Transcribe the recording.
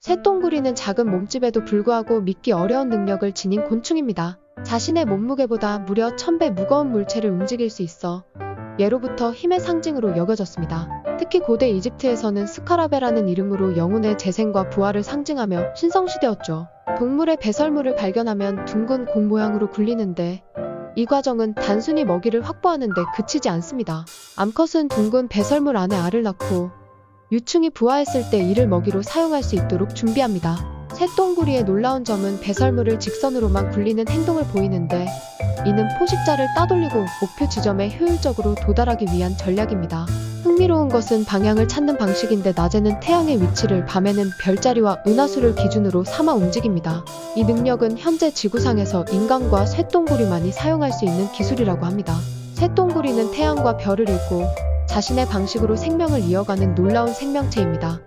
새똥구리는 작은 몸집에도 불구하고 믿기 어려운 능력을 지닌 곤충입니다. 자신의 몸무게보다 무려 1000배 무거운 물체를 움직일 수 있어 예로부터 힘의 상징으로 여겨졌습니다. 특히 고대 이집트에서는 스카라베라는 이름으로 영혼의 재생과 부활을 상징하며 신성시되었죠. 동물의 배설물을 발견하면 둥근 공 모양으로 굴리는데 이 과정은 단순히 먹이를 확보하는 데 그치지 않습니다. 암컷은 둥근 배설물 안에 알을 낳고 유충이 부화했을 때 이를 먹이로 사용할 수 있도록 준비합니다. 새똥구리의 놀라운 점은 배설물을 직선으로만 굴리는 행동을 보이는데 이는 포식자를 따돌리고 목표 지점에 효율적으로 도달하기 위한 전략입니다. 흥미로운 것은 방향을 찾는 방식인데 낮에는 태양의 위치를 밤에는 별자리와 은하수를 기준으로 삼아 움직입니다. 이 능력은 현재 지구상에서 인간과 쇠똥구리만이 사용할 수 있는 기술이라고 합니다. 쇠똥구리는 태양과 별을 읽고 자신의 방식으로 생명을 이어가는 놀라운 생명체입니다.